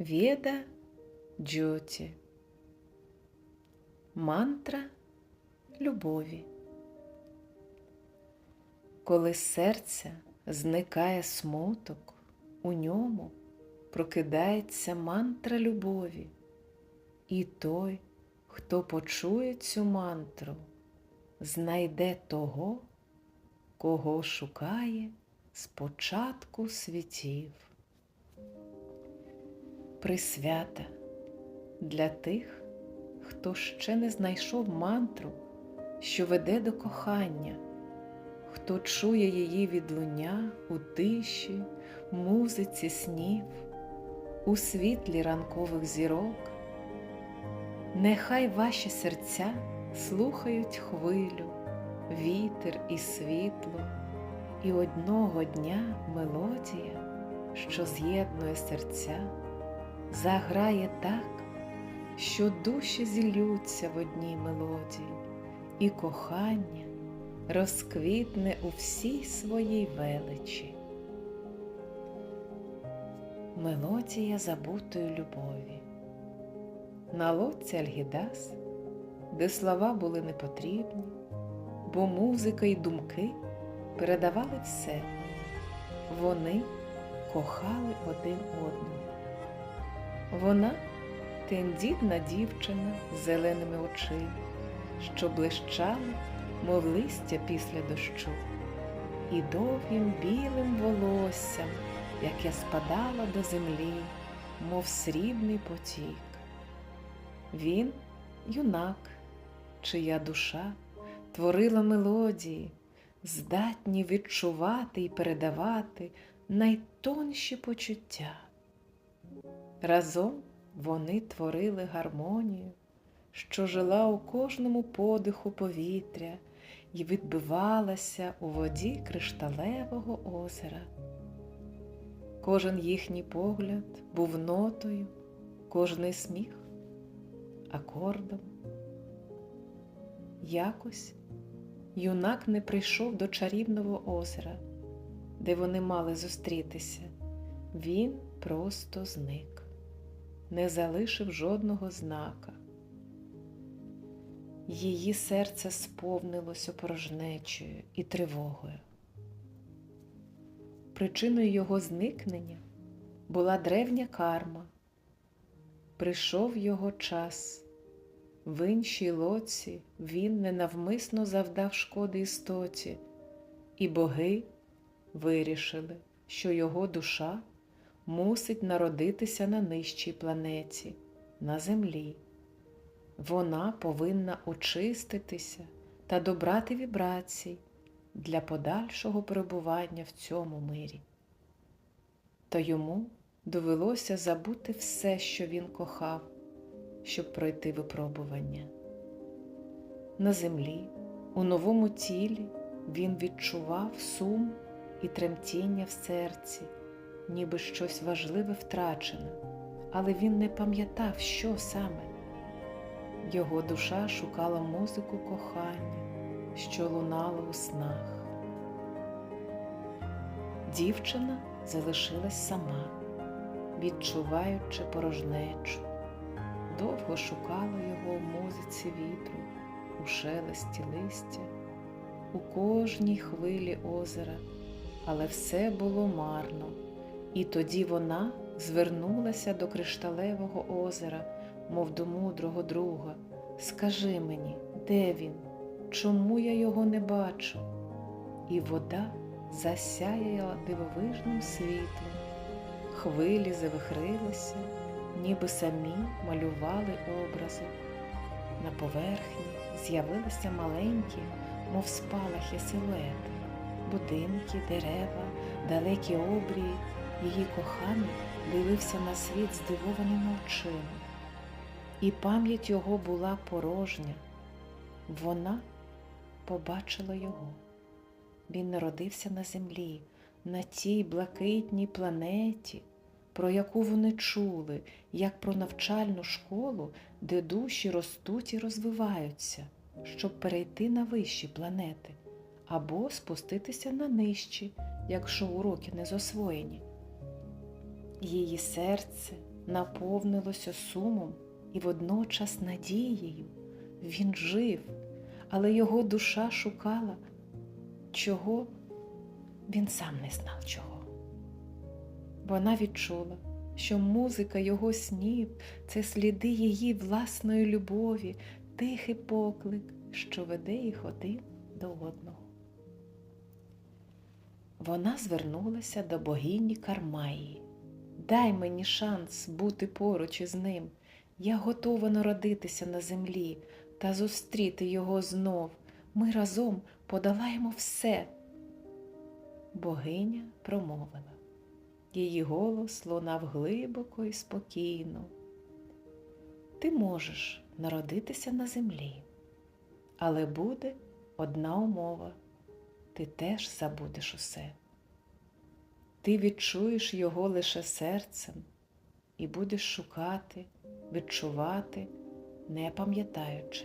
Веда Джоті. Мантра любові. Коли з серця зникає смуток, у ньому прокидається мантра любові, і той, хто почує цю мантру, знайде того, кого шукає з початку світів. Присвята для тих, хто ще не знайшов мантру, що веде до кохання, хто чує її відлуння у тиші, музиці снів, у світлі ранкових зірок. Нехай ваші серця слухають хвилю, вітер і світло, і одного дня мелодія, що з'єднує серця, заграє так, що душі зілються в одній мелодії, і кохання розквітне у всій своїй величі. Мелодія забутої любові. На лодці Альгідас, де слова були непотрібні, бо музика й думки передавали все. Вони кохали один одного. Вона тендітна дівчина з зеленими очима, що блищали, мов листя після дощу, і довгим білим волоссям, яке спадало до землі, мов срібний потік. Він юнак, чия душа творила мелодії, здатні відчувати і передавати найтонші почуття. Разом вони творили гармонію, що жила у кожному подиху повітря і відбивалася у воді кришталевого озера. Кожен їхній погляд був нотою, кожний сміх акордом. Якось юнак не прийшов до чарівного озера, де вони мали зустрітися. Він просто зник, не залишив жодного знака. Її серце сповнилось опорожнечою і тривогою. Причиною його зникнення була древня карма. Прийшов його час. В іншій лоці він ненавмисно завдав шкоди істоті, і боги вирішили, що його душа мусить народитися на нижчій планеті, на землі. Вона повинна очиститися та добрати вібрацій для подальшого перебування в цьому мирі. Та йому довелося забути все, що він кохав, щоб пройти випробування. На землі, у новому тілі, він відчував сум і тремтіння в серці, ніби щось важливе втрачене, але він не пам'ятав, що саме. Його душа шукала музику кохання, що лунала у снах. Дівчина залишилась сама відчуваючи порожнечу, довго шукала його в музиці вітру, у шелесті листя, у кожній хвилі озера, але все було марно, і тоді вона звернулася до кришталевого озера, мов до мудрого друга. Скажи мені, де він? Чому я його не бачу? І вода засяяла дивовижним світлом хвилі завихрилися, ніби самі малювали образи. На поверхні з'явилися маленькі, мов спалахи силуети, будинки, дерева, далекі обрії. Її коханий дивився на світ здивованими очима, і пам'ять його була порожня. Вона побачила його. Він народився на землі, на тій блакитній планеті, про яку вони чули, як про навчальну школу, де душі ростуть і розвиваються, щоб перейти на вищі планети, або спуститися на нижчі, якщо уроки не засвоєні. Її серце наповнилося сумом і водночас надією. Він жив, але його душа шукала, чого він сам не знав чого. Вона відчула, що музика його снів це сліди її власної любові, тихий поклик, що веде їх один до одного. Вона звернулася до богині Кармаї. Дай мені шанс бути поруч із ним. Я готова народитися на землі та зустріти його знов. Ми разом подолаємо все. Богиня промовила. Її голос лунав глибоко і спокійно. Ти можеш народитися на землі, але буде одна умова ти теж забудеш усе. Ти відчуєш його лише серцем і будеш шукати, відчувати, не пам'ятаючи.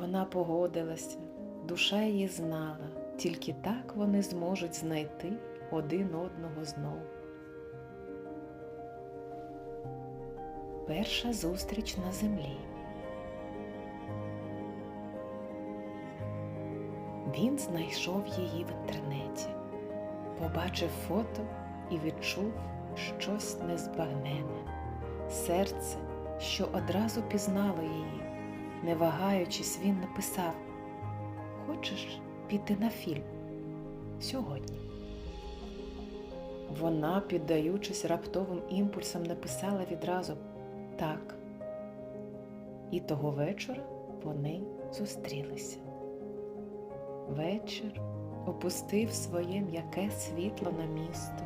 Вона погодилася, душа її знала, тільки так вони зможуть знайти один одного знов. Перша зустріч на землі. Він знайшов її в інтернеті, побачив фото і відчув щось незбагнене, серце, що одразу пізнало її. Не вагаючись, він написав: Хочеш піти на фільм сьогодні? Вона, піддаючись раптовим імпульсам, написала відразу так. І того вечора вони зустрілися. Вечір опустив своє м'яке світло на місто.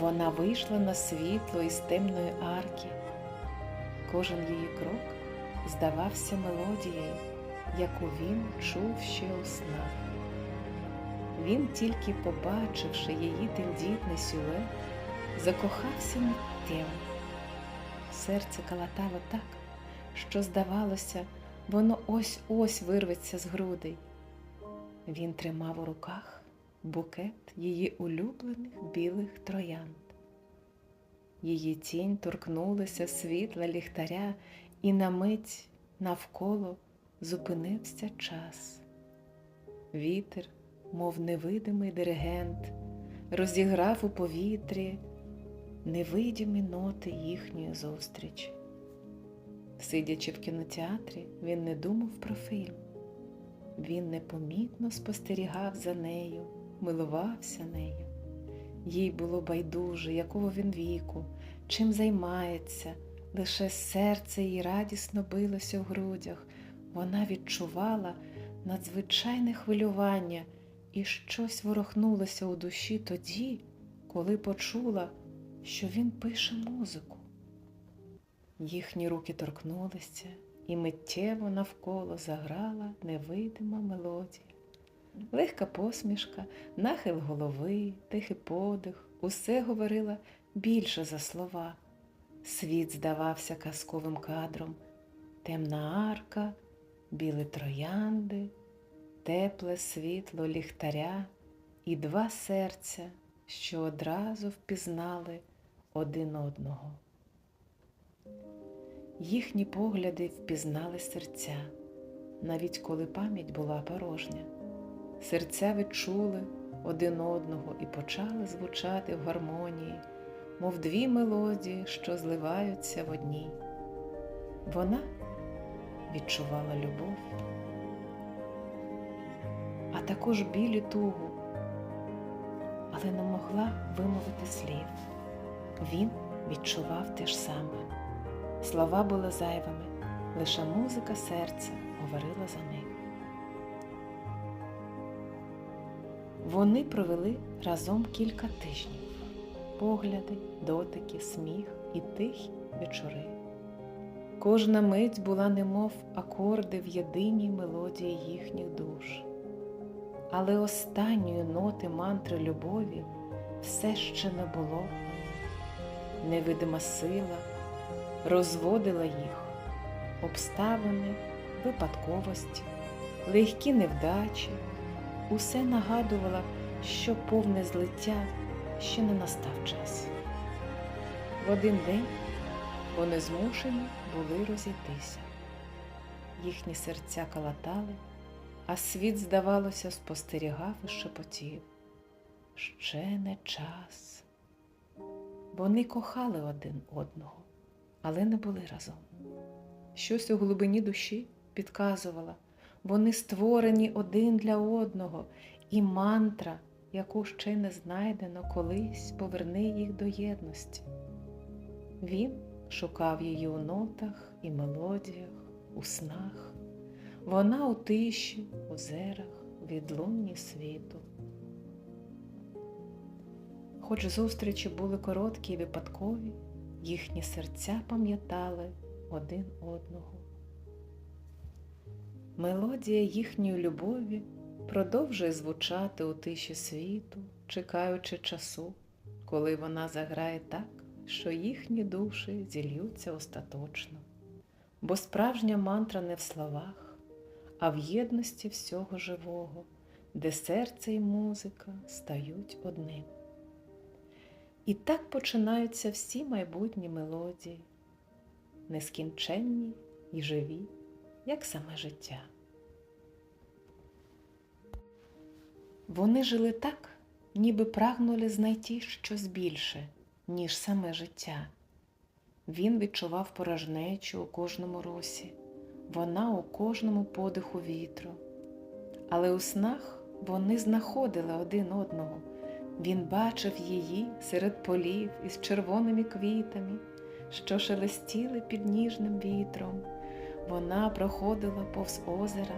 Вона вийшла на світло із темної арки. Кожен її крок здавався мелодією, яку він чув ще у снах. Він, тільки побачивши її тендітний сюлет, закохався миттєво. Серце калатало так, що, здавалося, воно ось ось вирветься з грудей. Він тримав у руках букет її улюблених білих троянд. Її тінь торкнулася світла ліхтаря, і на мить навколо зупинився час. Вітер, мов невидимий диригент, розіграв у повітрі невидимі ноти їхньої зустрічі. Сидячи в кінотеатрі, він не думав про фільм. Він непомітно спостерігав за нею, милувався нею. Їй було байдуже, якого він віку, чим займається, лише серце їй радісно билося в грудях. Вона відчувала надзвичайне хвилювання і щось ворохнулося у душі тоді, коли почула, що він пише музику. Їхні руки торкнулися, і миттєво навколо заграла невидима мелодія. Легка посмішка, нахил голови, тихий подих, усе говорила більше за слова. Світ здавався казковим кадром, темна арка, білі троянди, тепле світло ліхтаря і два серця, що одразу впізнали один одного. Їхні погляди впізнали серця, навіть коли пам'ять була порожня. Серця відчули один одного і почали звучати в гармонії, мов дві мелодії, що зливаються в одній. Вона відчувала любов, а також білі тугу, але не могла вимовити слів. Він відчував те ж саме. Слова були зайвими, лише музика серця говорила за них. Вони провели разом кілька тижнів погляди, дотики, сміх і тихі вечори. Кожна мить була немов акорди в єдиній мелодії їхніх душ. Але останньої ноти мантри любові все ще не було. Невидима сила розводила їх, обставини, випадковості, легкі невдачі, усе нагадувало, що повне злиття ще не настав час. В один день вони змушені були розійтися. Їхні серця калатали, а світ, здавалося, спостерігав і шепотів. Ще не час. Вони кохали один одного, але не були разом. Щось у глибині душі підказувало, вони створені один для одного, і мантра, яку ще не знайдено, колись поверне їх до єдності. Він шукав її у нотах і мелодіях, у снах, вона у тиші, озерах, відлунні світу. Хоч зустрічі були короткі і випадкові, їхні серця пам'ятали один одного. Мелодія їхньої любові продовжує звучати у тиші світу, чекаючи часу, коли вона заграє так, що їхні душі зільються остаточно. Бо справжня мантра не в словах, а в єдності всього живого, де серце і музика стають одним. І так починаються всі майбутні мелодії, нескінченні і живі, як саме життя. Вони жили так, ніби прагнули знайти щось більше, ніж саме життя. Він відчував порожнечу у кожному русі, вона у кожному подиху вітру. Але у снах вони знаходили один одного. Він бачив її серед полів із червоними квітами, що шелестіли під ніжним вітром. Вона проходила повз озера,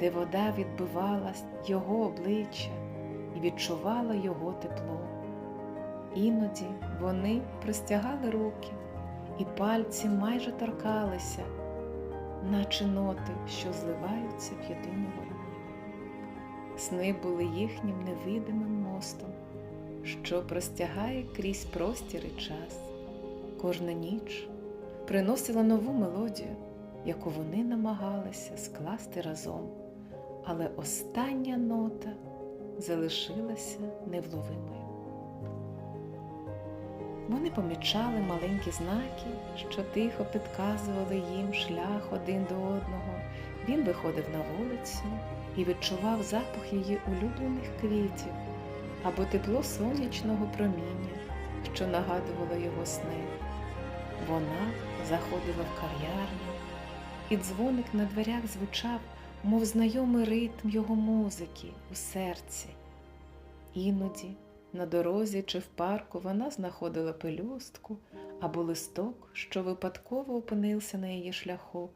де вода відбивалась його обличчя і відчувала його тепло. Іноді вони простягали руки, і пальці майже торкалися, наче ноти, що зливаються в єдину гармонію. Сни були їхнім невидимим мостом що простягає крізь простір і час. Кожна ніч приносила нову мелодію, яку вони намагалися скласти разом, але остання нота залишилася невловимою. Вони помічали маленькі знаки, що тихо підказували їм шлях один до одного. Він виходив на вулицю і відчував запах її улюблених квітів або тепло сонячного проміння, що нагадувало його сни. Вона заходила в кав'ярню, і дзвоник на дверях звучав, мов знайомий ритм його музики у серці. Іноді на дорозі чи в парку вона знаходила пелюстку або листок, що випадково опинився на її шляху,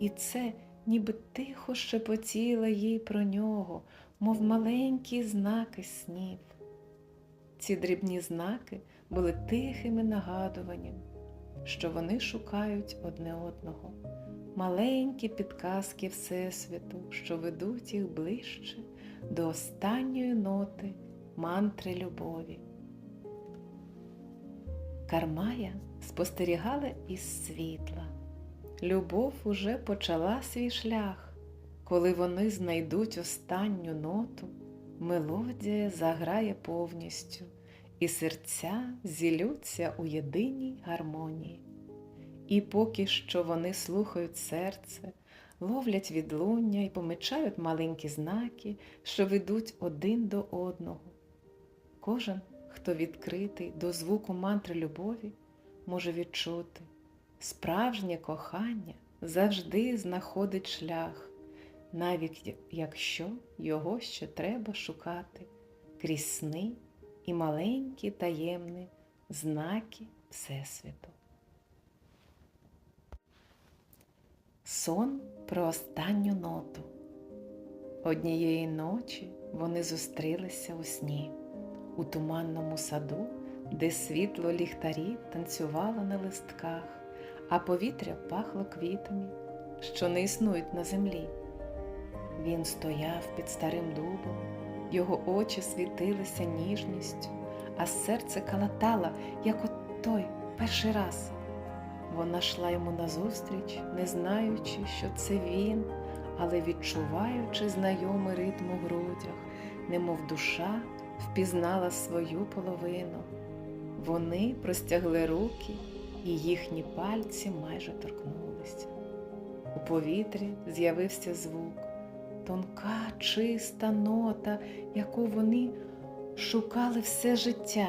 і це ніби тихо шепотіла їй про нього, мов маленькі знаки снів. Ці дрібні знаки були тихими нагадуванням, що вони шукають одне одного, маленькі підказки Всесвіту, що ведуть їх ближче до останньої ноти мантри любові. Кармая спостерігала із світла. Любов уже почала свій шлях, коли вони знайдуть останню ноту, мелодія заграє повністю, і серця зілються у єдиній гармонії. І поки що вони слухають серце, ловлять відлуння і помічають маленькі знаки, що ведуть один до одного. Кожен, хто відкритий до звуку мантри любові, може відчути, справжнє кохання завжди знаходить шлях, навіть якщо його ще треба шукати крізь сни і маленькі таємні знаки Всесвіту. Сон про останню ноту. Однієї ночі вони зустрілися у сні, у туманному саду, де світло ліхтарів танцювало на листках, а повітря пахло квітами, що не існують на землі. Він стояв під старим дубом, його очі світилися ніжністю, а серце калатало, як от той перший раз. Вона йшла йому назустріч, не знаючи, що це він, але відчуваючи знайомий ритм у грудях, немов душа впізнала свою половину. Вони простягли руки, і їхні пальці майже торкнулися. У повітрі з'явився звук, тонка, чиста нота, яку вони шукали все життя.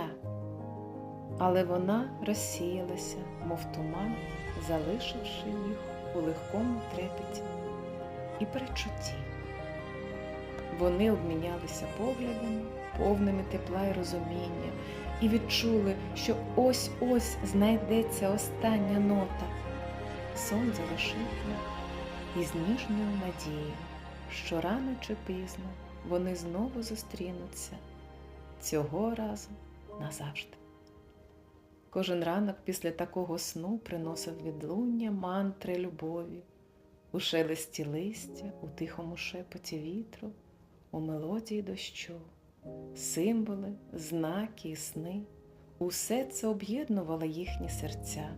Але вона розсіялася, мов туман, залишивши їх у легкому трепеті і перечутті. Вони обмінялися поглядами, повними тепла і розуміння, і відчули, що ось-ось знайдеться остання нота. Сон залишив їх із ніжною надією, що рано чи пізно вони знову зустрінуться цього разу назавжди. Кожен ранок після такого сну приносив відлуння мантри любові, у шелесті листя, у тихому шепоті вітру, у мелодії дощу, символи, знаки і сни. Усе це об'єднувало їхні серця,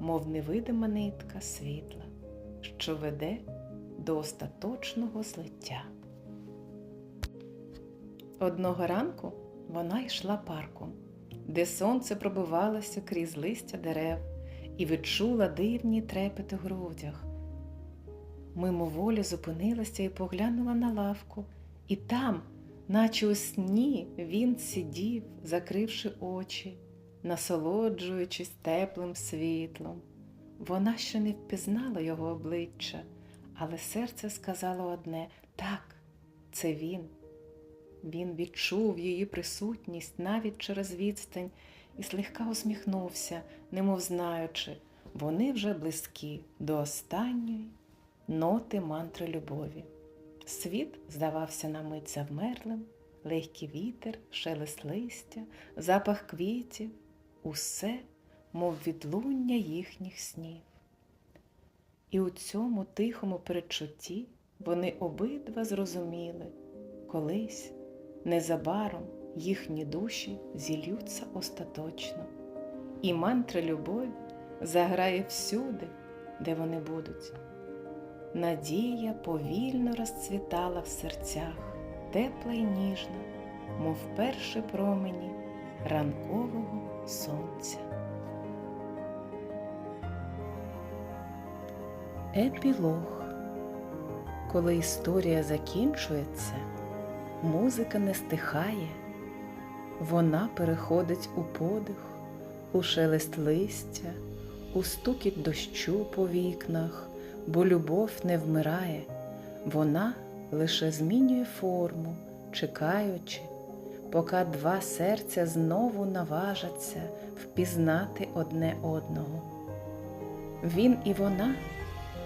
мов невидима нитка світла, що веде до остаточного злиття. Одного ранку вона йшла парком, де сонце пробивалося крізь листя дерев і відчула дивні трепети в грудях. Мимоволі зупинилася і поглянула на лавку, і там, наче у сні, він сидів, закривши очі, насолоджуючись теплим світлом. Вона ще не впізнала його обличчя, але серце сказало одне так, це він. Він відчув її присутність навіть через відстань і слегка усміхнувся, немов знаючи, вони вже близькі до останньої ноти мантри любові. Світ здавався на мить завмерлим, легкий вітер, шелест листя, запах квітів, усе, мов відлуння їхніх снів. І у цьому тихому передчутті вони обидва зрозуміли, колись незабаром їхні душі зільються остаточно, і мантра любові заграє всюди, де вони будуть. Надія повільно розцвітала в серцях, тепла й ніжна, мов перші промені ранкового сонця. Епілог Коли історія закінчується, музика не стихає, вона переходить у подих, у шелест листя, у стукіт дощу по вікнах, бо любов не вмирає, вона лише змінює форму, чекаючи, поки два серця знову наважаться впізнати одне одного. Він і вона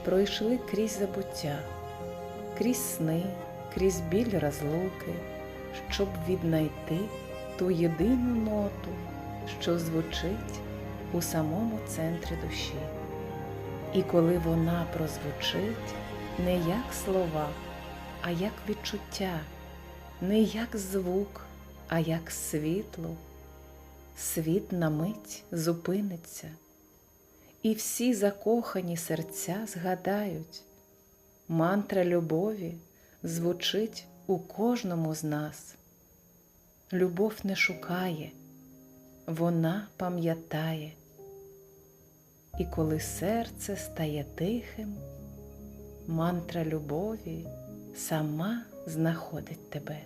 пройшли крізь забуття, крізь сни, крізь біль розлуки, щоб віднайти ту єдину ноту, що звучить у самому центрі душі. І коли вона прозвучить не як слова, а як відчуття, не як звук, а як світло, світ на мить зупиниться, і всі закохані серця згадають, мантра любові звучить у кожному з нас. Любов не шукає, вона пам'ятає. І коли серце стає тихим, мантра любові сама знаходить тебе.